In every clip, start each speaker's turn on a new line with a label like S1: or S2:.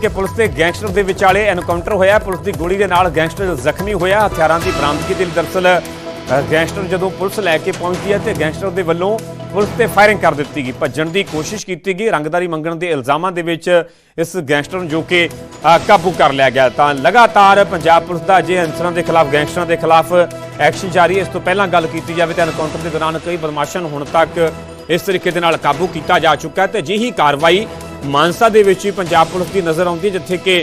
S1: ਕਿ ਪੁਲਿਸ ਤੇ ਗੈਂਗਸਟਰ ਦੇ ਵਿਚਾਲੇ ਐਨਕਾਊਂਟਰ ਹੋਇਆ ਪੁਲਿਸ ਦੀ ਗੋਲੀ ਦੇ ਨਾਲ ਗੈਂਗਸਟਰ ਜ਼ਖਮੀ ਹੋਇਆ ਹਥਿਆਰਾਂ ਦੀ ਬਰਾਮਦਗੀ ਦੇ ਲਈ ਦਰਸਲ ਗੈਂਗਸਟਰ ਜਦੋਂ ਪੁਲਿਸ ਲੈ ਕੇ ਪਹੁੰਚੀ ਹੈ ਤੇ ਗੈਂਗਸਟਰ ਦੇ ਵੱਲੋਂ ਪੁਲਿਸ ਤੇ ਫਾਇਰਿੰਗ ਕਰ ਦਿੱਤੀ ਗਈ ਭੱਜਣ ਦੀ ਕੋਸ਼ਿਸ਼ ਕੀਤੀ ਗਈ ਰੰਗਦਾਰੀ ਮੰਗਣ ਦੇ ਇਲਜ਼ਾਮਾਂ ਦੇ ਵਿੱਚ ਇਸ ਗੈਂਗਸਟਰ ਨੂੰ ਜੋ ਕਿ ਕਾਬੂ ਕਰ ਲਿਆ ਗਿਆ ਤਾਂ ਲਗਾਤਾਰ ਪੰਜਾਬ ਪੁਲਿਸ ਦਾ ਅਜੇ ਅਨਸਰਾਂ ਦੇ ਖਿਲਾਫ ਗੈਂਗਸਟਰਾਂ ਦੇ ਖਿਲਾਫ ਐਕਸ਼ਨ ਜਾਰੀ ਹੈ ਇਸ ਤੋਂ ਪਹਿਲਾਂ ਗੱਲ ਕੀਤੀ ਜਾਵੇ ਤਾਂ ਐਨਕਾਊਂਟਰ ਦੇ ਦੌਰਾਨ ਕਈ ਬਦਮਾਸ਼ਾਂ ਨੂੰ ਹੁਣ ਤੱਕ ਇਸ ਤਰੀਕੇ ਦੇ ਨਾਲ ਕਾਬੂ ਕੀਤਾ ਜਾ ਚੁੱਕਾ ਹੈ ਤੇ ਜਿਹੀ ਕਾਰਵਾਈ ਮਾਨਸਾ ਦੇ ਵਿੱਚ ਹੀ ਪੰਜਾਬ ਪੁਲਿਸ ਦੀ ਨਜ਼ਰ ਆਉਂਦੀ ਜਿੱਥੇ ਕਿ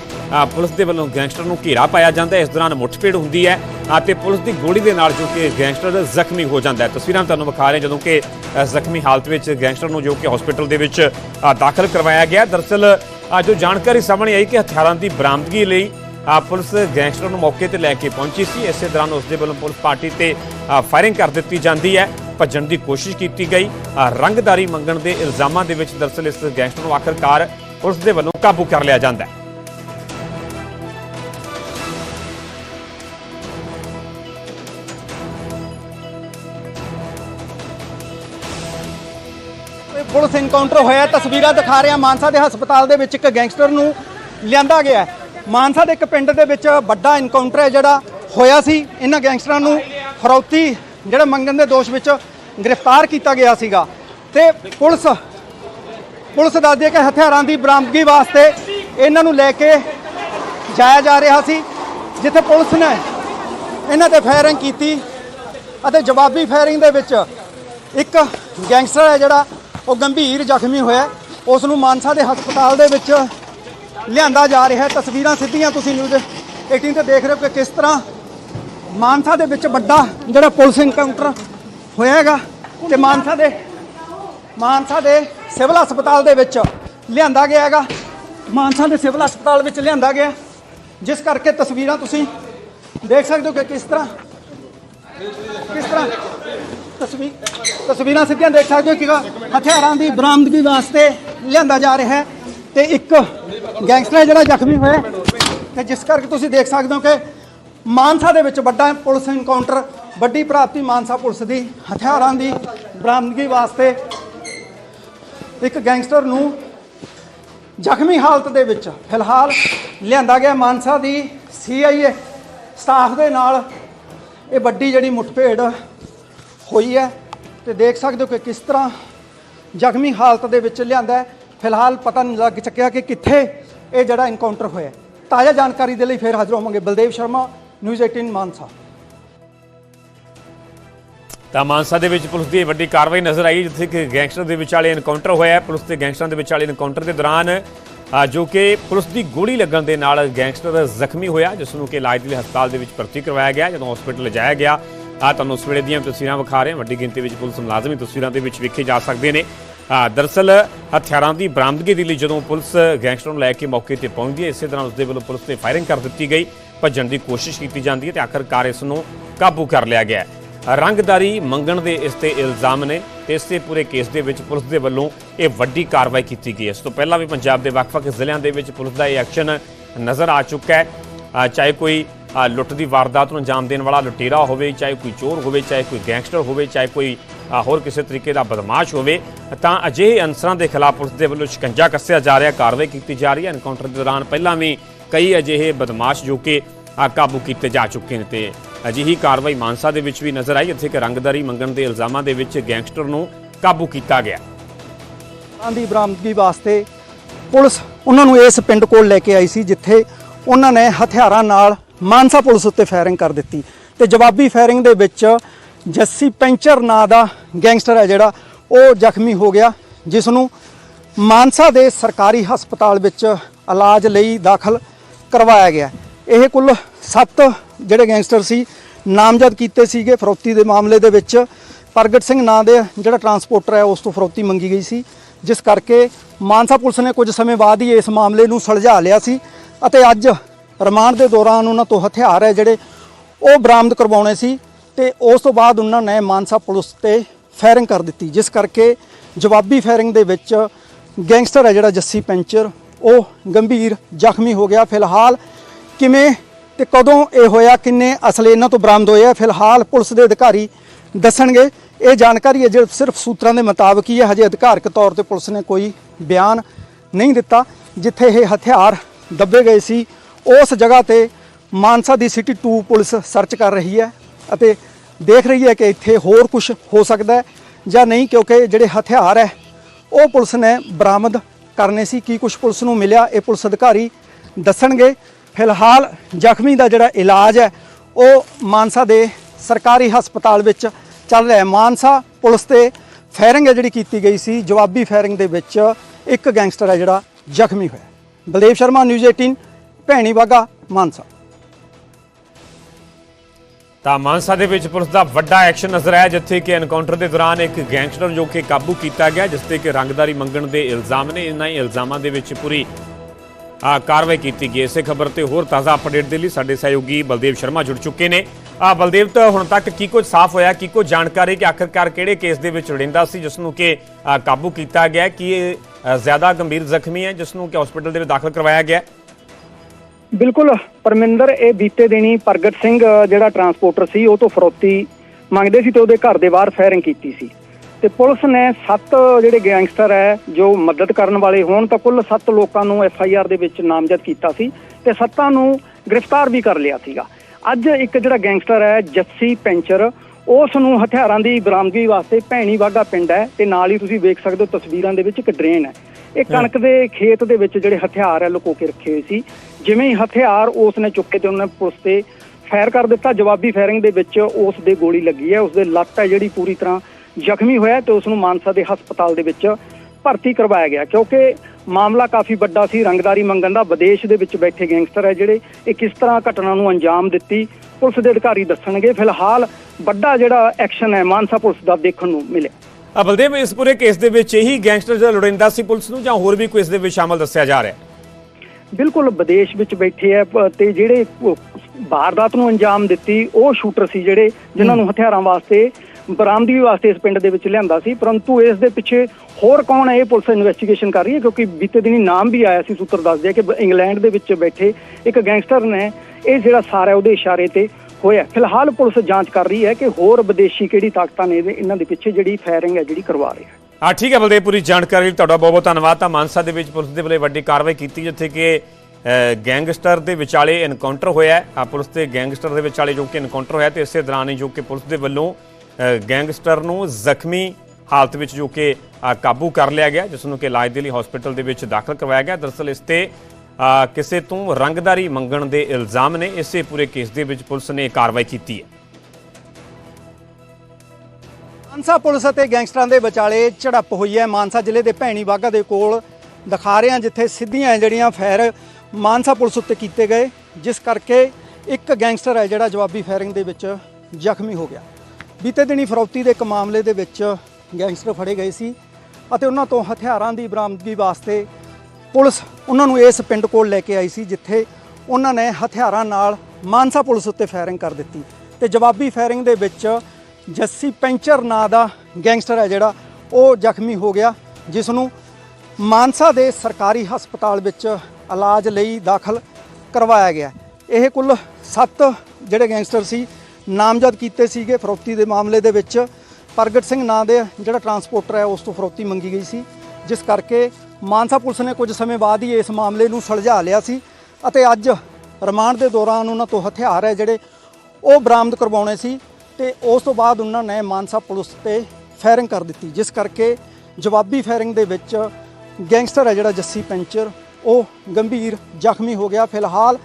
S1: ਪੁਲਿਸ ਦੇ ਵੱਲੋਂ ਗੈਂਗਸਟਰ ਨੂੰ ਘੇਰਾ ਪਾਇਆ ਜਾਂਦਾ ਹੈ ਇਸ ਦੌਰਾਨ ਮੁੱਠਭੇੜ ਹੁੰਦੀ ਹੈ ਅਤੇ ਪੁਲਿਸ ਦੀ ਗੋਲੀ ਦੇ ਨਾਲ ਜੋ ਕਿ ਗੈਂਗਸਟਰ ਜ਼ਖਮੀ ਹੋ ਜਾਂਦਾ ਹੈ ਤਸਵੀਰਾਂ ਤੁਹਾਨੂੰ ਵਿਖਾ ਰਹੇ ਜਦੋਂ ਕਿ ਜ਼ਖਮੀ ਹਾਲਤ ਵਿੱਚ ਗੈਂਗਸਟਰ ਨੂੰ ਜੋ ਕਿ ਹਸਪੀਟਲ ਦੇ ਵਿੱਚ ਦਾਖਲ ਕਰਵਾਇਆ ਗਿਆ ਦਰਸਲ ਜੋ ਜਾਣਕਾਰੀ ਸਾਹਮਣੇ ਆਈ ਕਿ ਹਥਿਆਰਾਂ ਦੀ ਬਰਾਮਦਗੀ ਲਈ ਪੁਲਿਸ ਗੈਂਗਸਟਰ ਨੂੰ ਮੌਕੇ ਤੇ ਲੈ ਕੇ ਪਹੁੰਚੀ ਸੀ ਇਸੇ ਦੌਰਾਨ ਉਸ ਦੇ ਵੱਲੋਂ ਪੁਲਿਸ ਪਾਰਟੀ ਤੇ ਫਾਇਰਿੰਗ ਕਰ ਦਿੱਤੀ ਜਾਂਦੀ ਹੈ ਭੱਜਣ ਦੀ ਕੋਸ਼ਿਸ਼ ਕੀਤੀ ਗਈ ਰੰਗਦਾਰੀ ਮੰਗਣ ਦੇ ਇਲਜ਼ਾਮਾਂ ਦੇ ਵਿੱਚ ਦਰਸਲ ਇਸ ਗੈਂਗਸਟਰ ਨੂੰ ਆਖਰਕਾਰ ਪੁਲਿਸ ਦੇ ਵੱਲੋਂ ਕਾਬੂ ਕਰ ਲਿਆ ਜਾਂਦਾ ਹੈ
S2: ਪੁਲਿਸ ਇਨਕਾਊਂਟਰ ਹੋਇਆ ਤਸਵੀਰਾਂ ਦਿਖਾ ਰਿਹਾ ਮਾਨਸਾ ਦੇ ਹਸਪਤਾਲ ਦੇ ਵਿੱਚ ਇੱਕ ਗੈਂਗਸਟਰ ਨੂੰ ਲਿਆਂਦਾ ਗਿਆ ਮਾਨਸਾ ਦੇ ਇੱਕ ਪਿੰਡ ਦੇ ਵਿੱਚ ਵੱਡਾ ਇਨਕਾਊਂਟਰ ਹੈ ਜਿਹੜਾ ਹੋਇਆ ਸੀ ਇਹਨਾਂ ਗੈਂਗਸਟਰਾਂ ਨੂੰ ਫਰੌਤੀ ਜਿਹੜਾ ਮੰਗਣ ਦੇ ਦੋਸ਼ ਵਿੱਚ ਗ੍ਰਿਫਤਾਰ ਕੀਤਾ ਗਿਆ ਸੀਗਾ ਤੇ ਪੁਲਿਸ ਪੁਲਿਸ ਦੱਸਦੀ ਹੈ ਕਿ ਹਥਿਆਰਾਂ ਦੀ ਬਰਾਮਦਗੀ ਵਾਸਤੇ ਇਹਨਾਂ ਨੂੰ ਲੈ ਕੇ ਜਾਇਆ ਜਾ ਰਿਹਾ ਸੀ ਜਿੱਥੇ ਪੁਲਿਸ ਨੇ ਇਹਨਾਂ ਤੇ ਫਾਇਰਿੰਗ ਕੀਤੀ ਅਤੇ ਜਵਾਬੀ ਫਾਇਰਿੰਗ ਦੇ ਵਿੱਚ ਇੱਕ ਗੈਂਗਸਟਰ ਹੈ ਜਿਹੜਾ ਉਹ ਗੰਭੀਰ ਜ਼ਖਮੀ ਹੋਇਆ ਉਸ ਨੂੰ ਮਾਨਸਾ ਦੇ ਹਸਪਤਾਲ ਦੇ ਵਿੱਚ ਲਿਆਂਦਾ ਜਾ ਰਿਹਾ ਤਸਵੀਰਾਂ ਸਿੱਧੀਆਂ ਤੁਸੀਂ ਨਿਊਜ਼ 18 ਤੇ ਦੇਖ ਰਹੇ ਹੋ ਕਿ ਕਿਸ ਤਰ੍ਹਾਂ ਮਾਨਸਾ ਦੇ ਵਿੱਚ ਵੱਡਾ ਜਿਹੜਾ ਪੁਲਿਸ ਇਨਕਾਊਂਟਰ ਹੋਇਆ ਹੈਗਾ ਤੇ ਮਾਨਸਾ ਦੇ ਮਾਨਸਾ ਦੇ ਸਿਵਲ ਹਸਪਤਾਲ ਦੇ ਵਿੱਚ ਲਿਆਂਦਾ ਗਿਆ ਹੈਗਾ ਮਾਨਸਾ ਦੇ ਸਿਵਲ ਹਸਪਤਾਲ ਵਿੱਚ ਲਿਆਂਦਾ ਗਿਆ ਜਿਸ ਕਰਕੇ ਤਸਵੀਰਾਂ ਤੁਸੀਂ ਦੇਖ ਸਕਦੇ ਹੋ ਕਿ ਕਿਸ ਤਰ੍ਹਾਂ ਕਿਸ ਤਰ੍ਹਾਂ ਤਸਵੀਰ ਤਸਵੀਰਾਂ ਸਿੱਧੀਆਂ ਦੇਖ ਸਕਦੇ ਹੋ ਕਿ ਹਥਿਆਰਾਂ ਦੀ ਬਰਾਮਦਗੀ ਵਾਸਤੇ ਲਿਆਂਦਾ ਜਾ ਰਿਹਾ ਹੈ ਤੇ ਇੱਕ ਗੈਂਗਸਟਰ ਜਿਹੜਾ ਜ਼ਖਮੀ ਹੋਇਆ ਤੇ ਜਿਸ ਕਰਕੇ ਤੁਸੀਂ ਦੇਖ ਸਕਦੇ ਹੋ ਕਿ ਮਾਨਸਾ ਦੇ ਵਿੱਚ ਵੱਡਾ ਪੁਲਿਸ ਇਨਕਾਊਂਟਰ ਵੱਡੀ ਪ੍ਰਾਪਤੀ ਮਾਨਸਾ ਪੁਲਿਸ ਦੀ ਹਥਿਆਰਾਂ ਦੀ ਬਰਾਮਦਗੀ ਵਾਸਤੇ ਇੱਕ ਗੈਂਗਸਟਰ ਨੂੰ ਜ਼ਖਮੀ ਹਾਲਤ ਦੇ ਵਿੱਚ ਫਿਲਹਾਲ ਲਿਆਂਦਾ ਗਿਆ ਮਾਨਸਾ ਦੀ ਸੀਆਈਏ ਸਟਾਫ ਦੇ ਨਾਲ ਇਹ ਵੱਡੀ ਜਿਹੜੀ ਮੁੱਠਭੇੜ ਹੋਈ ਹੈ ਤੇ ਦੇਖ ਸਕਦੇ ਹੋ ਕਿ ਕਿਸ ਤਰ੍ਹਾਂ ਜ਼ਖਮੀ ਹਾਲਤ ਦੇ ਵਿੱਚ ਲਿਆਂਦਾ ਫਿਲਹਾਲ ਪਤਾ ਨਹੀਂ ਲੱਗ ਚੱਕਿਆ ਕਿ ਕਿੱਥੇ ਇਹ ਜਿਹੜਾ ਇਨਕਾਊਂਟਰ ਹੋਇਆ ਤਾਜ਼ਾ ਜਾਣਕਾਰੀ ਦੇ ਲਈ ਫੇਰ ਹਾਜ਼ਰ ਹੋਵਾਂਗੇ ਬਲਦੇਵ ਸ਼ਰਮਾ ਨਿਊਜ਼ 18 ਮਾਨਸਾ
S1: ਤਾਂ ਮਾਨਸਾ ਦੇ ਵਿੱਚ ਪੁਲਿਸ ਦੀ ਵੱਡੀ ਕਾਰਵਾਈ ਨਜ਼ਰ ਆਈ ਜਿੱਥੇ ਕਿ ਗੈਂਗਸਟਰ ਦੇ ਵਿਚਾਲੇ ਐਨਕਾਊਂਟਰ ਹੋਇਆ ਪੁਲਿਸ ਤੇ ਗੈਂਗਸਟਰਾਂ ਦੇ ਵਿਚਾਲੇ ਐਨਕਾਊਂਟਰ ਦੇ ਦੌਰਾਨ ਜੋ ਕਿ ਪੁਲਿਸ ਦੀ ਗੋਲੀ ਲੱਗਣ ਦੇ ਨਾਲ ਗੈਂਗਸਟਰ ਜ਼ਖਮੀ ਹੋਇਆ ਜਿਸ ਨੂੰ ਕਿ ਇਲਾਜ ਲਈ ਹਸਪਤਾਲ ਦੇ ਵਿੱਚ ਭਰਤੀ ਕਰਵਾਇਆ ਗਿਆ ਜਦੋਂ ਹਸਪੀਟਲ ਲਿਜਾਇਆ ਗਿਆ ਆ ਤੁਹਾਨੂੰ ਉਸ ਵੇਲੇ ਦੀਆਂ ਤਸਵੀਰਾਂ ਵਿਖਾ ਰਹੇ ਹਾਂ ਵੱਡੀ ਗਿਣਤੀ ਵਿੱਚ ਪੁਲਿਸ ਮੁਲਾਜ਼ਮ ਤਸਵੀਰਾਂ ਦੇ ਵਿੱਚ ਵੇਖੇ ਜਾ ਸਕਦੇ ਨੇ ਦਰਸਲ ਹਥਿਆਰਾਂ ਦੀ ਬਰਾਮਦਗੀ ਦੇ ਲਈ ਜਦੋਂ ਪੁਲਿਸ ਗੈਂਗਸਟਰ ਨੂੰ ਲੈ ਕੇ ਮੌਕੇ ਤੇ ਪਹੁੰਚਦੀ ਹੈ ਇਸੇ ਤਰ੍ਹਾਂ ਉਸ ਦੇ ਵੱਲੋਂ ਪੁਲਿਸ ਤੇ ਫਾਇਰਿੰਗ ਕਰ ਦਿੱਤੀ ਗਈ ਭੱਜਣ ਦੀ ਕੋਸ਼ਿਸ਼ ਕੀਤੀ ਜਾਂਦੀ ਹੈ ਤੇ ਆਖਰਕਾਰ ਇਸ ਨੂੰ ਕਾਬੂ ਕਰ ਲਿਆ ਗਿਆ ਰੰਗਦਾਰੀ ਮੰਗਣ ਦੇ ਇਸ ਤੇ ਇਲਜ਼ਾਮ ਨੇ ਤੇ ਇਸੇ ਪੂਰੇ ਕੇਸ ਦੇ ਵਿੱਚ ਪੁਲਿਸ ਦੇ ਵੱਲੋਂ ਇਹ ਵੱਡੀ ਕਾਰਵਾਈ ਕੀਤੀ ਗਈ ਹੈ ਇਸ ਤੋਂ ਪਹਿਲਾਂ ਵੀ ਪੰਜਾਬ ਦੇ ਵੱਖ-ਵੱਖ ਜ਼ਿਲ੍ਹਿਆਂ ਦੇ ਵਿੱਚ ਪੁਲਿਸ ਦਾ ਇਹ ਐਕਸ਼ਨ ਨਜ਼ਰ ਆ ਚੁੱਕਾ ਹੈ ਚਾਹੇ ਕੋਈ ਲੁੱਟ ਦੀ ਵਾਰਦਾਤ ਨੂੰ ਅੰਜਾਮ ਦੇਣ ਵਾਲਾ ਲੁਟੇਰਾ ਹੋਵੇ ਚਾਹੇ ਕੋਈ ਚੋਰ ਹੋਵੇ ਚਾਹੇ ਕੋਈ ਗੈਂਗਸਟਰ ਹੋਵੇ ਚਾਹੇ ਕੋਈ ਹੋਰ ਕਿਸੇ ਤਰੀਕੇ ਦਾ ਬਦਮਾਸ਼ ਹੋਵੇ ਤਾਂ ਅਜਿਹੇ ਅਨਸਰਾਂ ਦੇ ਖਿਲਾਫ ਪੁਲਿਸ ਦੇ ਵੱਲੋਂ ਸ਼ਿਕੰਜਾ ਕੱਸਿਆ ਜਾ ਰਿਹਾ ਕਾਰਵਾਈ ਕੀਤੀ ਜਾ ਰਹੀ ਹੈ ਐਨਕਾਊਂਟਰ ਦੇ ਦੌਰਾਨ ਪਹਿਲਾਂ ਵੀ ਕਈ ਅਜਿਹੇ ਬਦਮਾਸ਼ ਜੋ ਕਿ ਕਾਬੂ ਕੀਤੇ ਜਾ ਚੁੱਕੇ ਨੇ ਤੇ ਅਜਿਹੀ ਕਾਰਵਾਈ ਮਾਨਸਾ ਦੇ ਵਿੱਚ ਵੀ ਨਜ਼ਰ ਆਈ ਇੱਥੇ ਕਿ ਰੰਗਦਾਰੀ ਮੰਗਣ ਦੇ ਇਲਜ਼ਾਮਾਂ ਦੇ ਵਿੱਚ ਗੈਂਗਸਟਰ ਨੂੰ ਕਾਬੂ ਕੀਤਾ ਗਿਆ ਆਂਦੀ ਬਰਾਮਦਗੀ ਵਾਸਤੇ ਪੁਲਿਸ ਉਹਨਾਂ ਨੂੰ ਇਸ ਪਿੰਡ ਕੋਲ ਲੈ ਕੇ ਆਈ ਸੀ ਜਿੱਥੇ ਉਹਨਾਂ ਨੇ ਹਥਿਆਰਾਂ ਨਾਲ ਮਾਨਸਾ ਪੁਲਿਸ ਉੱਤੇ ਫਾਇਰਿੰਗ ਕਰ ਦਿੱਤੀ ਤੇ ਜਵਾਬੀ ਫਾਇਰਿੰਗ ਦੇ ਵਿੱਚ ਜੱਸੀ ਪੈਂਚਰ ਨਾਂ ਦਾ ਗੈਂਗਸਟਰ ਹੈ ਜਿਹੜਾ ਉਹ ਜ਼ਖਮੀ ਹੋ ਗਿਆ ਜਿਸ ਨੂੰ ਮਾਨਸਾ ਦੇ ਸਰਕਾਰੀ ਹਸਪਤਾਲ ਵਿੱਚ ਇਲਾਜ ਲਈ ਦਾਖਲ ਕਰਵਾਇਆ ਗਿਆ ਇਹ ਕੁੱਲ 7 ਜਿਹੜੇ ਗੈਂਗਸਟਰ ਸੀ ਨਾਮਜ਼ਦ ਕੀਤੇ ਸੀਗੇ ਫਰੋਤੀ ਦੇ ਮਾਮਲੇ ਦੇ ਵਿੱਚ ਪ੍ਰਗਟ ਸਿੰਘ ਨਾਂ ਦੇ ਜਿਹੜਾ ਟਰਾਂਸਪੋਰਟਰ ਹੈ ਉਸ ਤੋਂ ਫਰੋਤੀ ਮੰਗੀ ਗਈ ਸੀ ਜਿਸ ਕਰਕੇ ਮਾਨਸਾ ਪੁਲਿਸ ਨੇ ਕੁਝ ਸਮੇਂ ਬਾਅਦ ਹੀ ਇਸ ਮਾਮਲੇ ਨੂੰ ਸੁਲਝਾ ਲਿਆ ਸੀ ਅਤੇ ਅੱਜ ਰਮਾਨ ਦੇ ਦੌਰਾਨ ਉਹਨਾਂ ਤੋਂ ਹਥਿਆਰ ਹੈ ਜਿਹੜੇ ਉਹ ਬਰਾਮਦ ਕਰਵਾਉਣੇ ਸੀ ਤੇ ਉਸ ਤੋਂ ਬਾਅਦ ਉਹਨਾਂ ਨੇ ਮਾਨਸਾ ਪੁਲਿਸ ਤੇ ਫਾਇਰਿੰਗ ਕਰ ਦਿੱਤੀ ਜਿਸ ਕਰਕੇ ਜਵਾਬੀ ਫਾਇਰਿੰਗ ਦੇ ਵਿੱਚ ਗੈਂਗਸਟਰ ਹੈ ਜਿਹੜਾ ਜੱਸੀ ਪੈਂਚਰ ਉਹ ਗੰਭੀਰ ਜ਼ਖਮੀ ਹੋ ਗਿਆ ਫਿਲਹਾਲ ਕਿਵੇਂ ਤੇ ਕਦੋਂ ਇਹ ਹੋਇਆ ਕਿੰਨੇ ਅਸਲੇ ਇਹਨਾਂ ਤੋਂ ਬਰਾਮਦ ਹੋਏ ਆ ਫਿਲਹਾਲ ਪੁਲਿਸ ਦੇ ਅਧਿਕਾਰੀ ਦੱਸਣਗੇ ਇਹ ਜਾਣਕਾਰੀ ਹੈ ਜਿਹੜੀ ਸਿਰਫ ਸੂਤਰਾਂ ਦੇ ਮੁਤਾਬਕ ਹੀ ਹੈ ਹਜੇ ਅਧਿਕਾਰਕ ਤੌਰ ਤੇ ਪੁਲਿਸ ਨੇ ਕੋਈ ਬਿਆਨ ਨਹੀਂ ਦਿੱਤਾ ਜਿੱਥੇ ਇਹ ਹਥਿਆਰ ਦੱਬੇ ਗਏ ਸੀ ਉਸ ਜਗ੍ਹਾ ਤੇ ਮਾਨਸਾ ਦੀ ਸਿਟੀ 2 ਪੁਲਿਸ ਸਰਚ ਕਰ ਰਹੀ ਹੈ ਅਤੇ ਦੇਖ ਰਹੀ ਹੈ ਕਿ ਇੱਥੇ ਹੋਰ ਕੁਝ ਹੋ ਸਕਦਾ ਹੈ ਜਾਂ ਨਹੀਂ ਕਿਉਂਕਿ ਜਿਹੜੇ ਹਥਿਆਰ ਹੈ ਉਹ ਪੁਲਿਸ ਨੇ ਬਰਾਮਦ ਕਰਨੇ ਸੀ ਕੀ ਕੁਝ ਪੁਲਿਸ ਨੂੰ ਮਿਲਿਆ ਇਹ ਪੁਲਿਸ ਅਧਿਕਾਰੀ ਦੱਸਣਗੇ ਫਿਲਹਾਲ ਜ਼ਖਮੀ ਦਾ ਜਿਹੜਾ ਇਲਾਜ ਹੈ ਉਹ ਮਾਨਸਾ ਦੇ ਸਰਕਾਰੀ ਹਸਪਤਾਲ ਵਿੱਚ ਚੱਲ ਰਿਹਾ ਹੈ ਮਾਨਸਾ ਪੁਲਿਸ ਤੇ ਫਾਇਰਿੰਗ ਜਿਹੜੀ ਕੀਤੀ ਗਈ ਸੀ ਜਵਾਬੀ ਫਾਇਰਿੰਗ ਦੇ ਵਿੱਚ ਇੱਕ ਗੈਂਗਸਟਰ ਹੈ ਜਿਹੜਾ ਜ਼ਖਮੀ ਹੋਇਆ ਬਲਦੇਵ ਸ਼ਰਮਾ ਨਿਊਜ਼ 18 ਭੈਣੀ ਬਾਗਾ ਮਾਨਸਾ ਤਾਂ ਮਾਨਸਾ ਦੇ ਵਿੱਚ ਪੁਲਿਸ ਦਾ ਵੱਡਾ ਐਕਸ਼ਨ ਨਜ਼ਰ ਆਇਆ ਜਿੱਥੇ ਕਿ ਐਨਕਾਊਂਟਰ ਦੇ ਦੌਰਾਨ ਇੱਕ ਗੈਂਗਸਟਰ ਜੋ ਕਿ ਕਾਬੂ ਕੀਤਾ ਗਿਆ ਜਿਸ ਤੇ ਕਿ ਰੰਗਦਾਰੀ ਮੰਗਣ ਦੇ ਇਲਜ਼ਾਮ ਨੇ ਇਨ੍ਹਾਂ ਇਲਜ਼ਾਮਾਂ ਦੇ ਵਿੱਚ ਪੂਰੀ ਕਾਰਵਾਈ ਕੀਤੀ ਗਈ ਇਸੇ ਖਬਰ ਤੇ ਹੋਰ ਤਾਜ਼ਾ ਅਪਡੇਟ ਦੇ ਲਈ ਸਾਡੇ ਸਹਿਯੋਗੀ ਬਲਦੇਵ ਸ਼ਰਮਾ ਜੁੜ ਚੁੱਕੇ ਨੇ ਆ ਬਲਦੇਵ ਤਾਂ ਹੁਣ ਤੱਕ ਕੀ ਕੁਝ ਸਾਫ਼ ਹੋਇਆ ਕੀ ਕੁਝ ਜਾਣਕਾਰੀ ਕਿ ਆਖਰਕਾਰ ਕਿਹੜੇ ਕੇਸ ਦੇ ਵਿੱਚ ਰਹਿੰਦਾ ਸੀ ਜਿਸ ਨੂੰ ਕਿ ਕਾਬੂ ਕੀਤਾ ਗਿਆ ਕਿ ਜ਼ਿਆਦਾ ਗੰਭੀਰ ਜ਼ਖਮੀ ਹੈ ਜਿਸ ਨੂੰ ਕਿ ਹਸਪੀਟਲ ਦੇ ਵਿੱਚ ਦਾਖਲ ਕਰਵਾਇਆ ਗਿਆ ਬਿਲਕੁਲ ਪਰਮਿੰਦਰ ਇਹ ਬੀਤੇ ਦਿਨੀ ਪ੍ਰਗਟ ਸਿੰਘ ਜਿਹੜਾ ਟਰਾਂਸਪੋਰਟਰ ਸੀ ਉਹ ਤੋਂ ਫਰੋਤੀ ਮੰਗਦੇ ਸੀ ਤੇ ਉਹਦੇ ਘਰ ਦੇ ਬਾਹਰ ਫਾਇਰਿੰਗ ਕੀਤੀ ਸੀ ਤੇ ਪੁਲਿਸ ਨੇ ਸੱਤ ਜਿਹੜੇ ਗੈਂਗਸਟਰ ਹੈ ਜੋ ਮਦਦ ਕਰਨ ਵਾਲੇ ਹੋਣ ਤਾਂ ਕੁੱਲ 7 ਲੋਕਾਂ ਨੂੰ ਐਫ ਆਈ ਆਰ ਦੇ ਵਿੱਚ ਨਾਮਜ਼ਦ ਕੀਤਾ ਸੀ ਤੇ ਸੱਤਾਂ ਨੂੰ ਗ੍ਰਿਫਤਾਰ ਵੀ ਕਰ ਲਿਆ ਸੀਗਾ ਅੱਜ ਇੱਕ ਜਿਹੜਾ ਗੈਂਗਸਟਰ ਹੈ ਜੱਸੀ ਪੈਂਚਰ ਉਸ ਨੂੰ ਹਥਿਆਰਾਂ ਦੀ ਬਰਾਮਦਗੀ ਵਾਸਤੇ ਭੈਣੀ ਵਾਗਾ ਪਿੰਡ ਹੈ ਤੇ ਨਾਲ ਹੀ ਤੁਸੀਂ ਵੇਖ ਸਕਦੇ ਹੋ ਤਸਵੀਰਾਂ ਦੇ ਵਿੱਚ ਇੱਕ ਡਰੇਨ ਹੈ ਇਹ ਕਣਕ ਦੇ ਖੇਤ ਦੇ ਵਿੱਚ ਜਿਹੜੇ ਹਥਿਆਰ ਹੈ ਲੁਕੋ ਕੇ ਰੱਖੇ ਹੋਏ ਸੀ ਜਿਵੇਂ ਹੀ ਹਥਿਆਰ ਉਸ ਨੇ ਚੁੱਕੇ ਤੇ ਉਹਨੇ ਪੁਲਿਸ ਤੇ ਫਾਇਰ ਕਰ ਦਿੱਤਾ ਜਵਾਬੀ ਫਾਇਰਿੰਗ ਦੇ ਵਿੱਚ ਉਸ ਦੇ ਗੋਲੀ ਲੱਗੀ ਹੈ ਉਸ ਦੇ ਲੱਤ ਹੈ ਜਿਹੜੀ ਪੂਰੀ ਤਰ੍ਹਾਂ ਜ਼ਖਮੀ ਹੋਇਆ ਤੇ ਉਸ ਨੂੰ ਮਾਨਸਾ ਦੇ ਹਸਪਤਾਲ ਦੇ ਵਿੱਚ ਭਰਤੀ ਕਰਵਾਇਆ ਗਿਆ ਕਿਉਂਕਿ ਮਾਮਲਾ ਕਾਫੀ ਵੱਡਾ ਸੀ ਰੰਗਦਾਰੀ ਮੰਗਣ ਦਾ ਵਿਦੇਸ਼ ਦੇ ਵਿੱਚ ਬੈਠੇ ਗੈਂਗਸਟਰ ਹੈ ਜਿਹੜੇ ਇਹ ਕਿਸ ਤਰ੍ਹਾਂ ਘਟਨਾ ਨੂੰ ਅੰਜਾਮ ਦਿੱਤੀ ਪੁਲਿਸ ਦੇ ਅਧਿਕਾਰੀ ਦੱਸਣਗੇ ਫਿਲਹਾਲ ਵੱਡਾ ਜਿਹੜਾ ਐਕਸ਼ਨ ਹੈ ਮਾਨਸਾ ਪੁਲਿਸ ਦਾ ਦੇਖਣ ਨੂੰ ਮਿਲਿਆ ਬਲਦੇਵ ਇਸ ਪੂਰੇ ਕੇਸ ਦੇ ਵਿੱਚ ਇਹੀ ਗੈਂਗਸਟਰ ਜਿਹੜਾ ਲੁੜੈਂਦਾ ਸੀ ਪੁਲਿਸ ਨੂੰ ਜਾਂ ਹੋਰ ਵੀ ਕੋਈ ਇਸ ਦੇ ਵਿੱਚ ਸ਼ਾਮਲ ਦੱਸਿਆ ਜਾ ਰਿਹਾ ਹੈ ਬਿਲਕੁਲ ਵਿਦੇਸ਼ ਵਿੱਚ ਬੈਠੇ ਆ ਤੇ ਜਿਹੜੇ ਬਾਰਦਾਤ ਨੂੰ ਅੰਜਾਮ ਦਿੱਤੀ ਉਹ ਸ਼ੂਟਰ ਸੀ ਜਿਹੜੇ ਜਿਨ੍ਹਾਂ ਨੂੰ ਹਥਿਆਰਾਂ ਵਾਸਤੇ ਬਰਾਮਦੀ ਵਾਸਤੇ ਇਸ ਪਿੰਡ ਦੇ ਵਿੱਚ ਲਿਆਂਦਾ ਸੀ ਪਰੰਤੂ ਇਸ ਦੇ ਪਿੱਛੇ ਹੋਰ ਕੌਣ ਹੈ ਇਹ ਪੁਲਿਸ ਇਨਵੈਸਟੀਗੇਸ਼ਨ ਕਰ ਰਹੀ ਹੈ ਕਿਉਂਕਿ ਬੀਤੇ ਦਿਨੀ ਨਾਮ ਵੀ ਆਇਆ ਸੀ ਸੂਤਰ ਦੱਸਦੇ ਆ ਕਿ ਇੰਗਲੈਂਡ ਦੇ ਵਿੱਚ ਬੈਠੇ ਇੱਕ ਗੈਂਗਸਟਰ ਨੇ ਇਹ ਜਿਹੜਾ ਸਾਰਾ ਉਹਦੇ ਇਸ਼ਾਰੇ ਤੇ ਹੋਇਆ ਫਿਲਹਾਲ ਪੁਲਿਸ ਜਾਂਚ ਕਰ ਰਹੀ ਹੈ ਕਿ ਹੋਰ ਵਿਦੇਸ਼ੀ ਕਿਹੜੀ ਤਾਕਤਾਂ ਨੇ ਇਹਨਾਂ ਦੇ ਪਿੱਛੇ ਜਿਹੜੀ ਫਾਇਰਿੰਗ ਹੈ ਜਿਹੜੀ ਕਰਵਾ ਰਹੀ ਹੈ ਆ ਠੀਕ ਹੈ ਬਲਦੇਵ ਪੂਰੀ ਜਾਣਕਾਰੀ ਲਈ ਤੁਹਾਡਾ ਬਹੁਤ ਬਹੁਤ ਧੰਨਵਾਦ ਤਾਂ ਮਾਨਸਾ ਦੇ ਵਿੱਚ ਪੁਲਿਸ ਦੇ ਵੱਲੋਂ ਵੱਡੀ ਕਾਰਵਾਈ ਕੀਤੀ ਜਿੱਥੇ ਕਿ ਗੈਂਗਸਟਰ ਦੇ ਵਿਚਾਲੇ ਐਨਕਾਊਂਟਰ ਹੋਇਆ ਆ ਪੁਲਿਸ ਤੇ ਗੈਂਗਸਟਰ ਦੇ ਵਿਚਾਲੇ ਜੋ ਕਿ ਐਨਕਾਊਂਟਰ ਹੋਇਆ ਤੇ ਇਸੇ ਦੌਰਾਨ ਹੀ ਜੋ ਕਿ ਪੁਲਿਸ ਦੇ ਵੱਲੋਂ ਗੈਂਗਸਟਰ ਨੂੰ ਜ਼ਖਮੀ ਹਾਲਤ ਵਿੱਚ ਜੋ ਕਿ ਕਾਬੂ ਕਰ ਲਿਆ ਗਿਆ ਜਿਸ ਨੂੰ ਕਿ ਇਲਾਜ ਦੇ ਲਈ ਹਸਪੀਟਲ ਦੇ ਵਿੱਚ ਦਾਖਲ ਕਰਵਾਇਆ ਗਿਆ ਦਰਸਲ ਇਸ ਤੇ ਕਿਸੇ ਤੋਂ ਰੰਗਦਾਰੀ ਮੰਗਣ ਦੇ ਇਲਜ਼ਾਮ ਨੇ ਇਸੇ ਪੂਰੇ ਕੇਸ ਦੇ ਵਿੱਚ ਪੁਲਿਸ ਨੇ ਕਾਰਵਾਈ ਕੀਤੀ ਹੈ
S2: ਮਾਨਸਾ ਪੁਲਿਸ ਅਤੇ ਗੈਂਗਸਟਰਾਂ ਦੇ ਵਿਚਾਲੇ ਝੜਪ ਹੋਈ ਹੈ ਮਾਨਸਾ ਜ਼ਿਲ੍ਹੇ ਦੇ ਭੈਣੀ ਬਾਗਾ ਦੇ ਕੋਲ ਦਿਖਾ ਰਹੇ ਹਾਂ ਜਿੱਥੇ ਸਿੱਧੀਆਂ ਜਿਹੜੀਆਂ ਫੈਰ ਮਾਨਸਾ ਪੁਲਿਸ ਉੱਤੇ ਕੀਤੇ ਗਏ ਜਿਸ ਕਰਕੇ ਇੱਕ ਗੈਂਗਸਟਰ ਹੈ ਜਿਹੜਾ ਜਵਾਬੀ ਫਾਇਰਿੰਗ ਦੇ ਵਿੱਚ ਜ਼ਖਮੀ ਹੋ ਗਿਆ ਬੀਤੇ ਦਿਨੀ ਫਰੌਤੀ ਦੇ ਇੱਕ ਮਾਮਲੇ ਦੇ ਵਿੱਚ ਗੈਂਗਸਟਰ ਫੜੇ ਗਏ ਸੀ ਅਤੇ ਉਹਨਾਂ ਤੋਂ ਹਥਿਆਰਾਂ ਦੀ ਬਰਾਮਦਗੀ ਵਾਸਤੇ ਪੁਲਿਸ ਉਹਨਾਂ ਨੂੰ ਇਸ ਪਿੰਡ ਕੋਲ ਲੈ ਕੇ ਆਈ ਸੀ ਜਿੱਥੇ ਉਹਨਾਂ ਨੇ ਹਥਿਆਰਾਂ ਨਾਲ ਮਾਨਸਾ ਪੁਲਿਸ ਉੱਤੇ ਫਾਇਰਿੰਗ ਕਰ ਦਿੱਤੀ ਤੇ ਜਵਾਬੀ ਫਾਇਰਿੰਗ ਦੇ ਵਿੱਚ ਜੱਸੀ ਪੈਂਚਰ ਨਾਂ ਦਾ ਗੈਂਗਸਟਰ ਹੈ ਜਿਹੜਾ ਉਹ ਜ਼ਖਮੀ ਹੋ ਗਿਆ ਜਿਸ ਨੂੰ ਮਾਨਸਾ ਦੇ ਸਰਕਾਰੀ ਹਸਪਤਾਲ ਵਿੱਚ ਇਲਾਜ ਲਈ ਦਾਖਲ ਕਰਵਾਇਆ ਗਿਆ ਇਹ ਕੁੱਲ 7 ਜਿਹੜੇ ਗੈਂਗਸਟਰ ਸੀ ਨਾਮਜ਼ਦ ਕੀਤੇ ਸੀਗੇ ਫਰੋਤੀ ਦੇ ਮਾਮਲੇ ਦੇ ਵਿੱਚ ਪ੍ਰਗਟ ਸਿੰਘ ਨਾਂ ਦੇ ਜਿਹੜਾ ਟਰਾਂਸਪੋਰਟਰ ਹੈ ਉਸ ਤੋਂ ਫਰੋਤੀ ਮੰਗੀ ਗਈ ਸੀ ਜਿਸ ਕਰਕੇ ਮਾਨਸਾ ਪੁਲਿਸ ਨੇ ਕੁਝ ਸਮੇਂ ਬਾਅਦ ਹੀ ਇਸ ਮਾਮਲੇ ਨੂੰ ਸੁਲਝਾ ਲਿਆ ਸੀ ਅਤੇ ਅੱਜ ਰਿਮਾਂਡ ਦੇ ਦੌਰਾਨ ਉਹਨਾਂ ਤੋਂ ਹਥਿਆਰ ਹੈ ਜਿਹੜੇ ਉਹ ਬਰਾਮਦ ਕਰਵਾਉਣੇ ਸੀ ਤੇ ਉਸ ਤੋਂ ਬਾਅਦ ਉਹਨਾਂ ਨੇ ਮਾਨਸਾ ਪੁਲਿਸ ਤੇ ਫਾਇਰਿੰਗ ਕਰ ਦਿੱਤੀ ਜਿਸ ਕਰਕੇ ਜਵਾਬੀ ਫਾਇਰਿੰਗ ਦੇ ਵਿੱਚ ਗੈਂਗਸਟਰ ਹੈ ਜਿਹੜਾ ਜੱਸੀ ਪੈਂਚਰ ਉਹ ਗੰਭੀਰ ਜ਼ਖਮੀ ਹੋ ਗਿਆ ਫਿਲਹਾਲ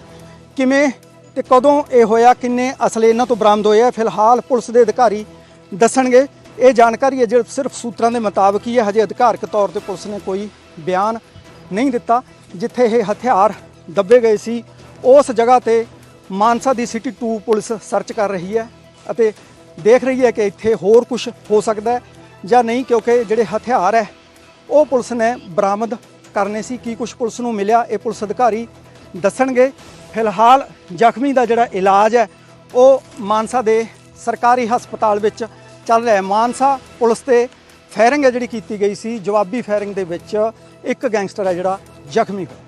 S2: ਕਿਵੇਂ ਤੇ ਕਦੋਂ ਇਹ ਹੋਇਆ ਕਿੰਨੇ ਅਸਲੇ ਇਹਨਾਂ ਤੋਂ ਬਰਾਮਦ ਹੋਏ ਆ ਫਿਲਹਾਲ ਪੁਲਿਸ ਦੇ ਅਧਿਕਾਰੀ ਦੱਸਣਗੇ ਇਹ ਜਾਣਕਾਰੀ ਹੈ ਜਿਹੜੀ ਸਿਰਫ ਸੂਤਰਾਂ ਦੇ ਮੁਤਾਬਕ ਹੀ ਹੈ ਹਜੇ ਅਧਿਕਾਰਕ ਤੌਰ ਤੇ ਪੁਲਿਸ ਨੇ ਕੋਈ ਬਿਆਨ ਨਹੀਂ ਦਿੱਤਾ ਜਿੱਥੇ ਇਹ ਹਥਿਆਰ ਦੱਬੇ ਗਏ ਸੀ ਉਸ ਜਗ੍ਹਾ ਤੇ ਮਾਨਸਾ ਦੀ ਸਿਟੀ 2 ਪੁਲਿਸ ਸਰਚ ਕਰ ਰਹੀ ਹੈ ਅਤੇ ਦੇਖ ਰਹੀ ਹੈ ਕਿ ਇੱਥੇ ਹੋਰ ਕੁਝ ਹੋ ਸਕਦਾ ਹੈ ਜਾਂ ਨਹੀਂ ਕਿਉਂਕਿ ਜਿਹੜੇ ਹਥਿਆਰ ਹੈ ਉਹ ਪੁਲਿਸ ਨੇ ਬਰਾਮਦ ਕਰਨੇ ਸੀ ਕੀ ਕੁਝ ਪੁਲਿਸ ਨੂੰ ਮਿਲਿਆ ਇਹ ਪੁਲਿਸ ਅਧਿਕਾਰੀ ਦੱਸਣਗੇ ਫਿਲਹਾਲ ਜ਼ਖਮੀ ਦਾ ਜਿਹੜਾ ਇਲਾਜ ਹੈ ਉਹ ਮਾਨਸਾ ਦੇ ਸਰਕਾਰੀ ਹਸਪਤਾਲ ਵਿੱਚ ਚੱਲ ਰਿਹਾ ਹੈ ਮਾਨਸਾ ਪੁਲਿਸ ਤੇ ਫਾਇਰਿੰਗ ਹੈ ਜਿਹੜੀ ਕੀਤੀ ਗਈ ਸੀ ਜਵਾਬੀ ਫਾਇਰਿੰਗ ਦੇ ਵਿੱਚ ਇੱਕ ਗੈਂਗਸਟਰ ਹੈ ਜਿਹੜਾ ਜ਼ਖਮੀ ਹੋਇਆ